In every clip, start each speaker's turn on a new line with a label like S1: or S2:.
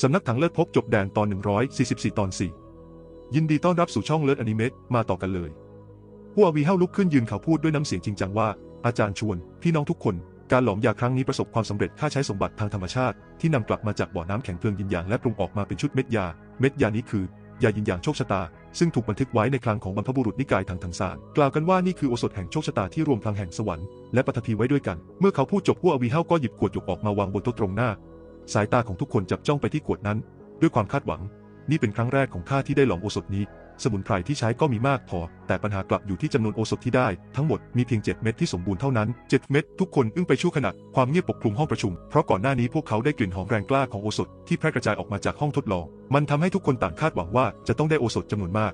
S1: สำนักถังเลิศพบจบแดนตอน 144 ตอน 4 ยินดีต้อนรับสู่ช่องเลิศอนิเมะมาต่อกันเลยหัววีเฮ้าลุกขึ้นยืนเขาพูดด้วยน้ำเสียงจริงจังว่า อาจารย์ชวน พี่น้องทุกคน การหลอมยาครั้งนี้ประสบความสำเร็จค่าใช้สมบัติทางธรรมชาติ ที่นำกลับมาจากบ่อน้ำแข็งเพลิงยินยางและปรุงออกมาเป็นชุดเม็ดยา เม็ดยานี้คือยายินยางโชคชะตา ซึ่งถูกบันทึกไว้ในคลังของบรรพบุรุษนิกายทางทางสารกล่าวกันว่านี่คือโอสถแห่งโชคชะตาที่รวมพลังแห่งสวรรค์และปฐพีไว้ด้วยกัน เมื่อเขาพูดจบหัววีเฮาก็หยิบขวดหยกออกมาวางบนโต๊ะตรงหน้า สายตาของทุกคนจับจ้องไปที่ขวดนั้น ด้วยความคาดหวัง นี่เป็นครั้งแรกของข้าที่ได้ลองโอสถนี้ สมุนไพรที่ใช้ก็มีมากพอ แต่ปัญหากลับอยู่ที่จำนวนโอสถที่ได้ ทั้งหมดมีเพียง 7 เม็ดที่สมบูรณ์เท่านั้น 7 เม็ดทุกคนอึ้งไปชั่วขณะความเงียบปกคลุมห้องประชุม เพราะก่อนหน้านี้พวกเขาได้กลิ่นหอมแรงกล้าของโอสถที่แพร่กระจายออกมาจากห้องทดลอง มันทำให้ทุกคนต่างคาดหวังว่าจะต้องได้โอสถจำนวนมาก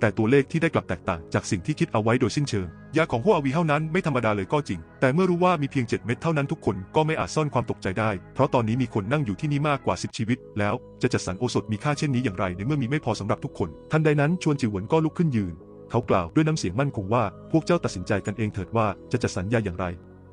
S1: แต่ตัวเลขที่ได้กลับแตกต่างจากสิ่งที่คิดเอาไว้โดยสิ้นเชิง ยาของพวอาวีเท่านั้นไม่ธรรมดาเลยก็จริง แต่เมื่อรู้ว่ามีเพียง 7 เม็ดเท่านั้นทุกคนก็ไม่อาจซ่อนความตกใจได้ เพราะตอนนี้มีคนนั่งอยู่ที่นี่มากกว่า 10 ชีวิต แล้วจะจัดสรรโอสถมีค่าเช่นนี้อย่างไร ในเมื่อมีไม่พอสำหรับทุกคน ทันใดนั้นชวนจิ๋วเหวินก็ลุกขึ้นยืน เขากล่าวด้วยน้ำเสียงมั่นคงว่า พวกเจ้าตัดสินใจกันเองเถิดว่าจะจัดสรรยาอย่างไร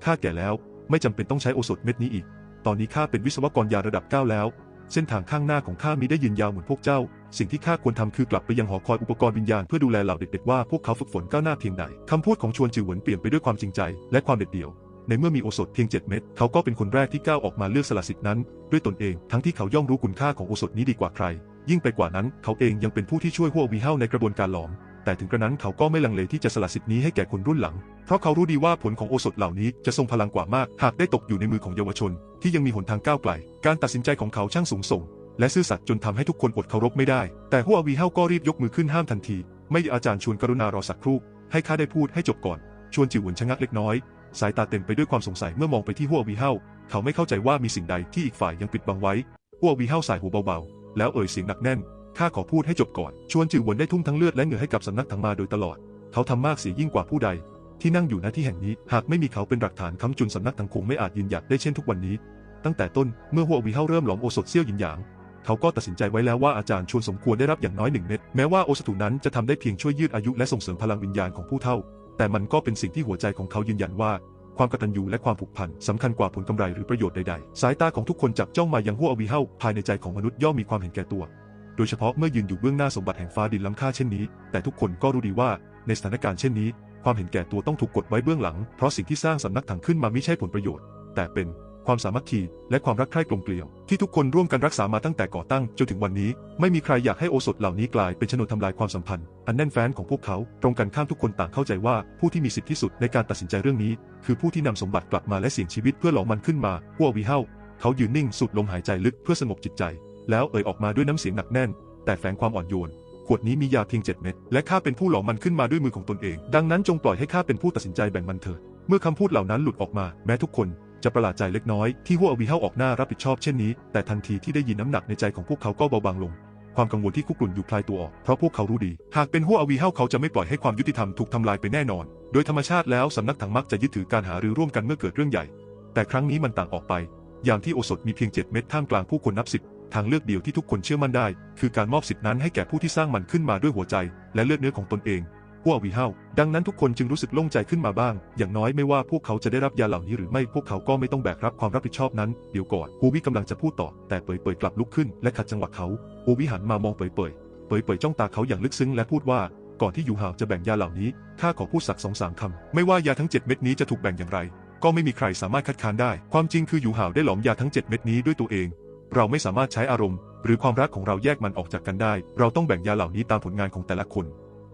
S1: ข้าแก่แล้ว ไม่จำเป็นต้องใช้โอสถเม็ดนี้อีก ตอนนี้ข้าเป็นวิศวกรยาระดับ9แล้ว เส้นทางข้างหน้าของข้ามีได้ยืนยาวเหมือนพวกเจ้า สิ่งที่ข้าควรทำคือกลับไปยังหอคอยอุปกรณ์วิญญาณเพื่อดูแลเหล่าเด็กๆว่าพวกเขาฝึกฝนก้าวหน้าเพียงใดคำพูดของชวนจิ๋วเหวินเปลี่ยนไปด้วยความจริงใจ และความเด็ดเดี่ยว ในเมื่อมีโอสถเพียง 7 เม็ดเขาก็เป็นคนแรกที่ก้าวออกมาเลือกสละสิทธินั้น ด้วยตนเองทั้งที่เขาย่อมรู้คุณค่าของโอสถนี้ดีกว่าใคร ยิ่งไปกว่านั้นเขาเองยังเป็นผู้ที่ช่วยหัววีเฮาในกระบวนการหลอม แต่ถึงกระนั้นเขาก็ไม่ลังเลที่จะสละสิทธิ์นี้ให้แก่คนรุ่นหลัง เพราะเขารู้ดีว่าผลของโอสถเหล่านี้จะทรงพลังกว่ามาก หากได้ตกอยู่ในมือของเยาวชน ที่ยังมีหนทางก้าวไกล การตัดสินใจของเขาช่างสูงส่ง และซื่อสัตย์จนทำให้ทุกคนอดเคารพไม่ได้ แต่หัววีเฮาก็รีบยกมือขึ้นห้ามทันที ไม่อาจารย์ชวนกรุณารอสักครู่ ให้ข้าได้พูดให้จบก่อน ชวนจิ๋วหวนชะงักเล็กน้อย สายตาเต็มไปด้วยความสงสัยเมื่อมองไปที่หัววีเฮาเขาไม่เข้าใจว่ามีสิ่งใดที่อีกฝ่ายยังปิดบังไว้หัววีเฮาสายหูเบาๆ แล้วเอ่ยเสียงหนักแน่น ข้าขอพูดให้จบก่อน ชวนจิ๋วหวนได้ทุ่มทั้งเลือดและเหงื่อให้กับสำนักถังมาโดยตลอด เขาทำมากเสียยิ่งกว่าผู้ใด ที่นั่งอยู่ณที่แห่งนี้ หากไม่มีเขาเป็นหลักฐานค้ำจุนสำนักถังคงไม่อาจยืนหยัดได้เช่นทุกวันนี้ ตั้งแต่ต้นเมื่อหัววีเฮาเริ่มหลอมโอสถเซี่ยวหยินหยาง เขาก็ตัดสินใจไว้แล้วว่าอาจารย์ชวนสมควรได้รับอย่างน้อยหนึ่งเม็ด แม้ว่าโอสถุนั้นจะทำได้เพียงช่วยยืดอายุและส่งเสริมพลังวิญญาณของผู้เฒ่า แต่มันก็เป็นสิ่งที่หัวใจของเขายืนยันว่าความกตัญญูและความผูกพันสำคัญกว่าผลกำไรหรือประโยชน์ใดๆ สายตาของทุกคนจับจ้องมายังหัวอวีเฮาภายในใจของมนุษย์ย่อมมีความเห็นแก่ตัว โดยเฉพาะเมื่อยืนอยู่เบื้องหน้าสมบัติแห่งฟ้าดินล้ำค่าเช่นนี้ แต่ทุกคนก็รู้ดีว่าในสถานการณ์เช่นนี้ ความเห็นแก่ตัวต้องถูกกดไว้เบื้องหลัง เพราะสิ่งที่สร้างสำนักถังขึ้นมาไม่ใช่ผลประโยชน์ แต่เป็นความสามัคคีและความรักใคร่กลมเกลียว ที่ทุกคนร่วมกันรักษามาตั้งแต่ก่อตั้งจนถึงวันนี้ ไม่มีใครอยากให้โอสถเหล่านี้กลายเป็นชนวนทำลายความสัมพันธ์ อันแน่นแฟ้นของพวกเขา ตรงกันข้ามทุกคนต่างเข้าใจว่าผู้ที่มีสิทธิที่สุดในการตัดสินใจเรื่องนี้ คือผู้ที่นำสมบัติกลับมาและเสี่ยงชีวิตเพื่อหลอมมันขึ้นมาหัววีเฮาเขายืนนิ่งสูดลมหายใจลึกเพื่อสงบจิตใจ แล้วเอ่ยออกมาด้วยน้ำเสียงหนักแน่น แต่แฝงความอ่อนโยน ขวดนี้มียาเพียง7เม็ดและข้าเป็นผู้หลอมมันขึ้นมาด้วยมือของตนเอง ดังนั้นจงปล่อยให้ข้าเป็นผู้ตัดสินใจแบ่งมันเถิดเมื่อคำพูดเหล่านั้นหลุดออกมา แม้ทุกคนจะประหลาดใจเล็กน้อยที่หัวอวีเฮาออกหน้ารับผิดชอบเช่นนี้ แต่ทันทีที่ได้ยินน้ำหนักในใจของพวกเขาก็เบาบางลง ความกังวลที่คุกรุ่นอยู่คลายตัวออก เพราะพวกเขารู้ดี หากเป็นหัวอวีเฮาเขาจะไม่ปล่อยให้ความยุติธรรมถูกทำลายไปแน่นอน โดยธรรมชาติแล้วสำนักถังมักจะยึดถือการหารือร่วมกันเมื่อเกิดเรื่องใหญ่ แต่ครั้งนี้มันต่างออกไป อย่างที่โอสถมีเพียง7เม็ดท่ามกลางผู้คนนับสิบ ทางเลือกเดียวที่ทุกคนเชื่อมั่นได้ คือการมอบสิทธินั้นให้แก่ผู้ที่สร้างมันขึ้นมาด้วยหัวใจ และเลือดเนื้อของตนเองหัววีเฮาดังนั้นทุกคนจึงรู้สึกโล่งใจขึ้นมาบ้าง อย่างน้อยไม่ว่าพวกเขาจะได้รับยาเหล่านี้หรือไม่พวกเขาก็ไม่ต้องแบกรับความรับผิดชอบนั้น เดี๋ยวก่อนฮูวิกำลังจะพูดต่อ แต่เปยเปยกลับลุกขึ้น และขัดจังหวะเขาฮูวิหันมามองเปยเปยเปยเปยจ้องตาเขาอย่างลึกซึ้งและพูดว่าก่อนที่ยูฮาวจะแบ่งยาเหล่านี้ข้าขอพูดสักสองสามคำไม่ว่ายาทั้ง 7 เม็ดนี้จะถูกแบ่งอย่างไร ก็ไม่มีใครสามารถคัดค้านได้ ความจริงคือยูฮาวได้หลอมยาทั้ง 7 เม็ดนี้ด้วยตัวเอง เราไม่สามารถใช้อารมณ์ หรือความรักของเราแยกมันออกจากกันได้ เราต้องแบ่งยาเหล่านี้ตามผลงานของแต่ละคน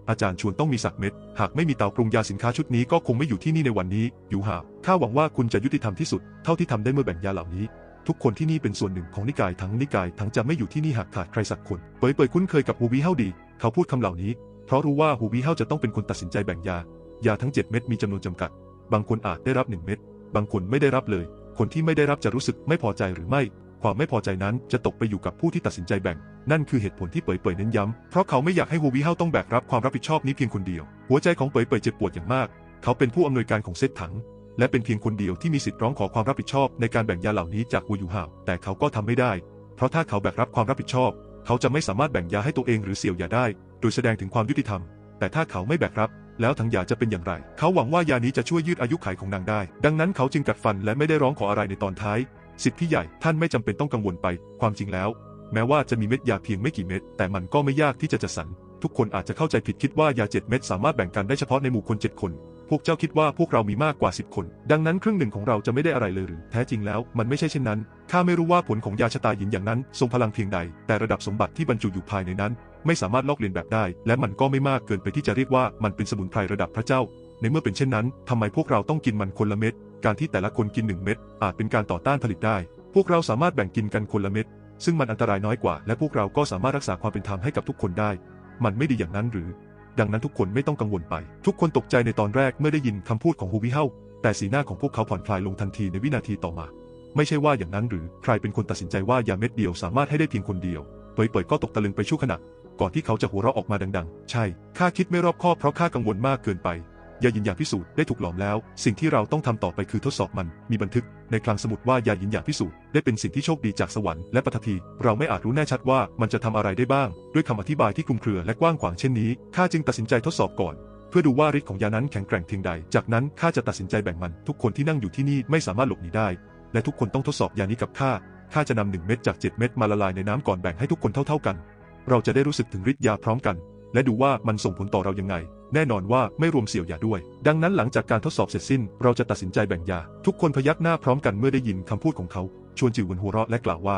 S1: อาจารย์ชวนต้องมีสักเม็ด หากไม่มีเตาปรุงยาสินค้าชุดนี้ก็คงไม่อยู่ที่นี่ในวันนี้ยูฮาข้าหวังว่าคุณจะยุติธรรมที่สุด เท่าที่ทำได้เมื่อแบ่งยาเหล่านี้ ทุกคนที่นี่เป็นส่วนหนึ่งของนิกายทั้งนิกายทั้งจะไม่อยู่ที่นี่หากขาดใครสักคน เปยเปยคุ้นเคยกับฮูวีเฮาดี เขาพูดคำเหล่านี้ เพราะรู้ว่าฮูวีเฮาจะต้องเป็นคนตัดสินใจแบ่งยา ยาทั้ง 7 เม็ดมีจำนวนจำกัด บางคนอาจได้รับ 1 เม็ด บางคนไม่ได้รับเลย คนที่ไม่ได้รับจะรู้สึกไม่พอใจหรือไม่ ความไม่พอใจนั้นจะตกไปอยู่กับผู้ที่ตัดสินใจแบ่ง นั่นคือเหตุผลที่เปยเปยเน้นย้ำ เพราะเขาไม่อยากให้ฮูวีเฮาต้องแบกรับความรับผิดชอบนี้เพียงคนเดียว หัวใจของเปยเปยเจ็บปวดอย่างมาก เขาเป็นผู้อำนวยการของเซตถัง และเป็นเพียงคนเดียวที่มีสิทธิ์ร้องขอความรับผิดชอบในการแบ่งยาเหล่านี้จากฮูยูฮาวแต่เขาก็ทำไม่ได้ เพราะถ้าเขาแบกรับความรับผิดชอบ เขาจะไม่สามารถแบ่งยาให้ตัวเองหรือเสี่ยวยาได้ โดยแสดงถึงความยุติธรรม แต่ถ้าเขาไม่แบกรับแล้วทั้งยาจะเป็นอย่างไร เขาหวังว่ายานี้จะช่วยยืดอายุขัยของนางได้ ดังนั้นเขาจึงกัดฟันและไม่ได้ร้องขออะไรในตอนท้าย สิทธิ์พี่ใหญ่ท่านไม่จำเป็นต้องกังวลไป ความจริงแล้ว แม้ว่าจะมีเม็ดยาเพียงไม่กี่เม็ด แต่มันก็ไม่ยากที่จะจัดสรร ทุกคนอาจจะเข้าใจผิดคิดว่ายาเจ็ดเม็ดสามารถแบ่งกันได้เฉพาะในหมู่คนเจ็ดคน พวกเจ้าคิดว่าพวกเรามีมากกว่า10คน ดังนั้นครึ่งหนึ่งของเราจะไม่ได้อะไรเลยหรือ แท้จริงแล้วมันไม่ใช่เช่นนั้น ข้าไม่รู้ว่าผลของยาชะตาหยินอย่างนั้น ทรงพลังเพียงใด แต่ระดับสมบัติที่บรรจุอยู่ภายในนั้น ไม่สามารถลอกเลียนแบบได้ และมันก็ไม่มากเกินไปที่จะเรียกว่ามันเป็นสมุนไพรระดับพระเจ้า ในเมื่อเป็นเช่นนั้นทำไมพวกเราต้องกินมันคนละเม็ด การที่แต่ละคนกินหนึ่งเม็ดอาจเป็นการต่อต้านผลิตได้ พวกเราสามารถแบ่งกินกันคนละเม็ด ซึ่งมันอันตรายน้อยกว่า และพวกเราก็สามารถรักษาความเป็นธรรมให้กับทุกคนได้ มันไม่ดีอย่างนั้นหรือ ดังนั้นทุกคนไม่ต้องกังวลไป ทุกคนตกใจในตอนแรกเมื่อได้ยินคำพูดของฮูวิเฮาแต่สีหน้าของพวกเขาผ่อนคลายลงทันทีในวินาทีต่อมา ไม่ใช่ว่าอย่างนั้นหรือใครเป็นคนตัดสินใจว่ายาเม็ดเดียวสามารถให้ได้เพียงคนเดียวเปิดๆก็ตกตะลึงไปชั่วขณะก่อนที่เขาจะหัวเราะออกมาดัง ๆ ใช่ข้าคิดไม่รอบคอบเพราะข้ากังวลมากเกินไป ยาหยินหยางพิสูจน์ได้ถูกหลอมแล้ว สิ่งที่เราต้องทำต่อไปคือทดสอบมัน มีบันทึก ในคลังสมุดว่ายาหยินหยางพิสูจน์ได้เป็นสิ่งที่โชคดีจากสวรรค์และปฐพีเราไม่อาจรู้แน่ชัดว่ามันจะทำอะไรได้บ้าง ด้วยคำอธิบายที่คลุมเครือและกว้างขวางเช่นนี้ข้าจึงตัดสินใจทดสอบก่อน เพื่อดูว่าฤทธิ์ของยานั้นแข็งแกร่งเพียงใด จากนั้นข้าจะตัดสินใจแบ่งมัน ทุกคนที่นั่งอยู่ที่นี่ไม่สามารถหลบหนีได้ และทุกคนต้องทดสอบยานี้กับข้าข้าจะนำหนึ่งเม็ดจากเจ็ดเม็ดมาละลายในน้ำก่อนแบ่งให้ทุกคนเท่าๆกัน เราจะได้รู้สึกถึงฤทธิ์ยาพร้อมกัน และดูว่ามันส่งผลต่อเรายังไง แน่นอนว่าไม่รวมเสี่ยวยาด้วย ดังนั้นหลังจากการทดสอบเสร็จสิ้น เราจะตัดสินใจแบ่งยา ทุกคนพยักหน้าพร้อมกันเมื่อได้ยินคำพูดของเขา ชวนจิวหวนหัวเราะและกล่าวว่า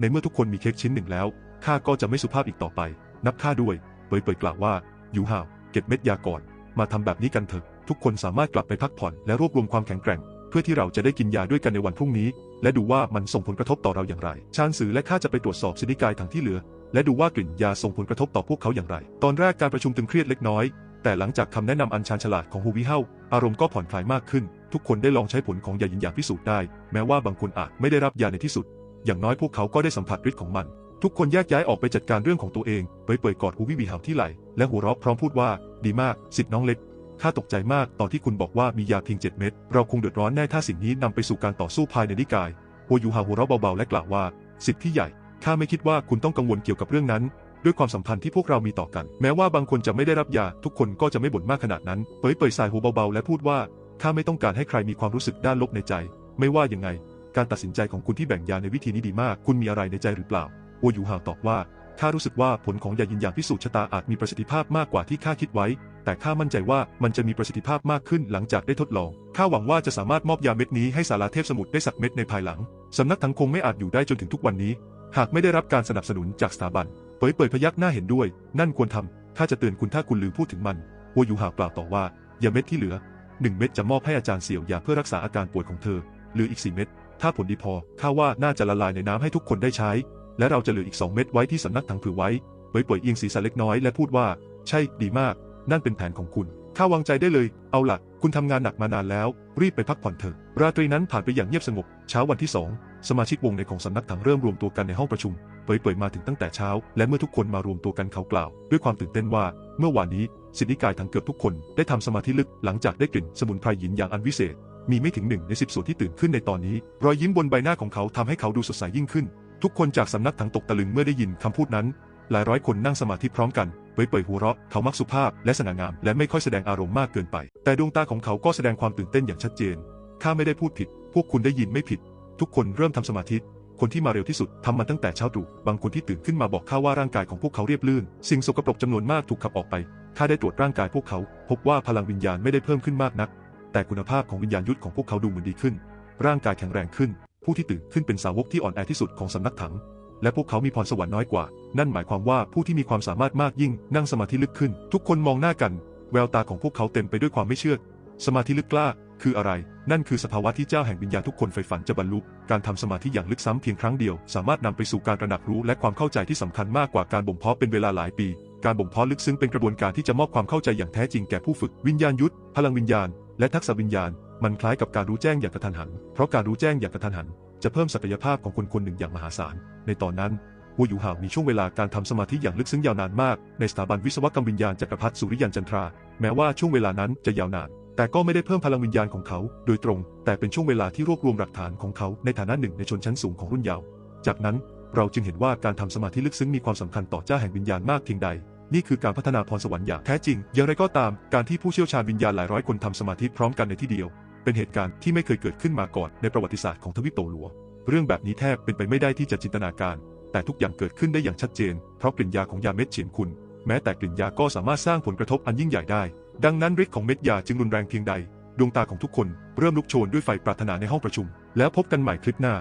S1: ในเมื่อทุกคนมีเค้กชิ้นหนึ่งแล้วข้าก็จะไม่สุภาพอีกต่อไป นับข้าด้วยเปยเปยกล่าวว่ายูฮาวเก็บเม็ดยาก่อน มาทำแบบนี้กันเถอะ ทุกคนสามารถกลับไปพักผ่อนและรวบรวมความแข็งแกร่ง เพื่อที่เราจะได้กินยาด้วยกันในวันพรุ่งนี้ และดูว่ามันส่งผลกระทบต่อเราอย่างไร ชานสือและข้าจะไปตรวจสอบสินิกายทางที่เหลือ และดูว่ากลิ่นยาส่งผลกระทบต่อพวกเขาอย่างไร ตอนแรกการประชุมตึงเครียดเล็กน้อย แต่หลังจากคำแนะนำอันชาญฉลาดของฮูวิเฮาอารมณ์ก็ผ่อนคลายมากขึ้น ทุกคนได้ลองใช้ผลของยายินยาพิสูจน์ได้ แม้ว่าบางคนอาจไม่ได้รับยาในที่สุด อย่างน้อยพวกเขาก็ได้สัมผัสฤทธิ์ของมัน ทุกคนแยกย้ายออกไปจัดการเรื่องของตัวเองเปยเปยกอดฮูวิวีหาที่ไหล่และหัวเราะพร้อมพูดว่า ดีมากสิทธิ์น้องเล็ก ข้าตกใจมากตอนที่คุณบอกว่ามียาเพียง7เม็ด เราคงเดือดร้อนแน่ถ้าสิ่งนี้นำไปสู่การต่อสู้ภายในนิกาย หัวยูฮาหัวเราะเบาๆและกล่าวว่า สิทธิ์ที่ใหญ่ ข้าไม่คิดว่าคุณต้องกังวลเกี่ยวกับเรื่องนั้น ด้วยความสัมพันธ์ที่พวกเรามีต่อกัน แม้ว่าบางคนจะไม่ได้รับยา ทุกคนก็จะไม่บ่นมากขนาดนั้น เปยเปยสายหัวเบาๆและพูดว่า ข้าไม่ต้องการให้ใครมีความรู้สึกด้านลบในใจ ไม่ว่ายังไง การตัดสินใจของคุณที่แบ่งยาในวิธีนี้ดีมาก คุณมีอะไรในใจหรือเปล่าโอยูฮาตอบว่าข้ารู้สึกว่าผลของยายินยางพิสูจน์ชะตาอาจมีประสิทธิภาพมากกว่าที่ข้าคิดไว้ แต่ข้ามั่นใจว่ามันจะมีประสิทธิภาพมากขึ้นหลังจากได้ทดลอง ข้าหวังว่าจะสามารถมอบยาเม็ดนี้ให้สาราเทพสมุทรได้สักเม็ดในภายหลัง สำนักทั้งคงไม่อาจอยู่ได้จนถึงทุกวันนี้ หากไม่ได้รับการสนับสนุนจากสถาบัน เปยเปยพยักหน้าเห็นด้วย นั่นควรทำข้าจะเตือนคุณถ้าคุณลืมพูดถึงมันหัวยูหาวกล่าวต่อว่ายาเม็ดที่เหลือหนึ่งเม็ดจะมอบให้อาจารย์เสี่ยวยาเพื่อรักษาอาการป่วยของเธอเหลืออีกสี่เม็ด ถ้าผลดีพอ ข้าว่าน่าจะละลายในน้ำให้ทุกคนได้ใช้ และเราจะเหลืออีก2เม็ดไว้ที่สำนักถังผือไว้เปยเปยเอียงศีรษะเล็กน้อยและพูดว่า ใช่ ดีมาก นั่นเป็นแผนของคุณ ข้าวางใจได้เลย เอาล่ะคุณทำงานหนักมานานแล้ว รีบไปพักผ่อนเถอะ ราตรีนั้นผ่านไปอย่างเงียบสงบ เช้าวันที่สอง สมาชิกวงในของสำนักถังเริ่มรวมตัวกันในห้องประชุม เปยเปยมาถึงตั้งแต่เช้า และเมื่อทุกคนมารวมตัวกันเขากล่าว ด้วยความตื่นเต้นว่า เมื่อวานนี้สิทธิกายทั้งเกือบทุกคนได้ทำสมาธิลึก หลังจากได้กลิ่นสมุนไพรหยินอย่างอันวิเศษ มีไม่ถึงหนึ่งในสิบส่วนที่ตื่นขึ้นในตอนนี้ รอยยิ้มบนใบหน้าของเขาทำให้เขาดูสดใสยิ่งขึ้น ทุกคนจากสำนักถังตกตะลึงเมื่อได้ยินคำพูดนั้น หลายร้อยคนนั่งสมาธิพร้อมกันเปยเปยหัวเราะเขามักสุภาพและสง่างาม และไม่ค่อยแสดงอารมณ์มากเกินไป แต่ดวงตาของเขาก็แสดงความตื่นเต้นอย่างชัดเจนข้าไม่ได้พูดผิด พวกคุณได้ยินไม่ผิด ทุกคนเริ่มทำสมาธิคนที่มาเร็วที่สุดทำมันตั้งแต่เช้าตรู่บางคนที่ตื่นขึ้นมาบอกข้าว่าร่างกายของพวกเขาเรียบลื่น สิ่งสกปรกจำนวนมากถูกขับออกไปข้าได้ตรวจร่างกายพวกเขา พบว่าพลังวิญญาณไม่ได้เพิ่มขึ้นมากนัก แต่คุณภาพของวิญญาณยุทธของพวกเขาดูเหมือนดีขึ้น ร่างกายแข็งแรงขึ้น ผู้ที่ตื่นขึ้นเป็นสาวกที่อ่อนแอที่สุดของสำนักถัง และพวกเขามีพรสวรรค์น้อยกว่า นั่นหมายความว่าผู้ที่มีความสามารถมากยิ่งนั่งสมาธิลึกขึ้น ทุกคนมองหน้ากัน แววตาของพวกเขาเต็มไปด้วยความไม่เชื่อ สมาธิลึกกล้า คืออะไร นั่นคือสภาวะที่เจ้าแห่งวิญญาณทุกคนใฝ่ฝันจะบรรลุ การทำสมาธิอย่างลึกซ้ำเพียงครั้งเดียว สามารถนำไปสู่การตระหนักรู้และความเข้าใจที่สำคัญมากกว่าการบ่มเพาะเป็นเวลาหลายปี การบ่มเพาะลึกซึ้งเป็นกระบวนการที่จะมอบความเข้าใจอย่างแท้จริงแก่ผู้ฝึก วิญญาณยุทธพลังวิญญาณ และทักษะวิญญาณ มันคล้ายกับการรู้แจ้งอย่างกระทันหัน เพราะการรู้แจ้งอย่างกระทันหัน จะเพิ่มศักยภาพของคนคนหนึ่งอย่างมหาศาล ในตอนนั้นหัวอยู่ห่าวมีช่วงเวลาการทำสมาธิอย่างลึกซึ้งยาวนานมาก ในสถาบันวิศวกรรมวิญญาณจักรพรรดิสุริยันจันทรา แม้ว่าช่วงเวลานั้นจะยาวนาน แต่ก็ไม่ได้เพิ่มพลังวิญญาณของเขา โดยตรง แต่เป็นช่วงเวลาที่รวบรวมหลักฐานของเขาในฐานะหนึ่งในชนชั้นสูงของรุ่นยาว จากนั้นเราจึงเห็นว่าการทำสมาธิลึกซึ้งมีความสำคัญต่อเจ้าแห่งวิญญาณมากเพียงใด นี่คือการพัฒนาพรสวรรค์อย่างแท้จริง อย่างไรก็ตาม การที่ผู้เชี่ยวชาญวิญญาณหลายร้อยคนทำสมาธิพร้อมกันในที่เดียว เป็นเหตุการณ์ที่ไม่เคยเกิดขึ้นมาก่อนในประวัติศาสตร์ของทวีปโตหลัว เรื่องแบบนี้แทบเป็นไปไม่ได้ที่จะจินตนาการ แต่ทุกอย่างเกิดขึ้นได้อย่างชัดเจน เพราะกลิ่นยาของยาเม็ดเฉียนคุณ แม้แต่กลิ่นยาก็สามารถสร้างผลกระทบอันยิ่งใหญ่ได้ ดังนั้นฤทธิ์ของเม็ดยาจึงรุนแรงเพียงใด ดวงตาของทุกคนเริ่มลุกโชนด้วยไฟปรารถนาในห้องประชุม แล้วพบกันใหม่คลิปหน้า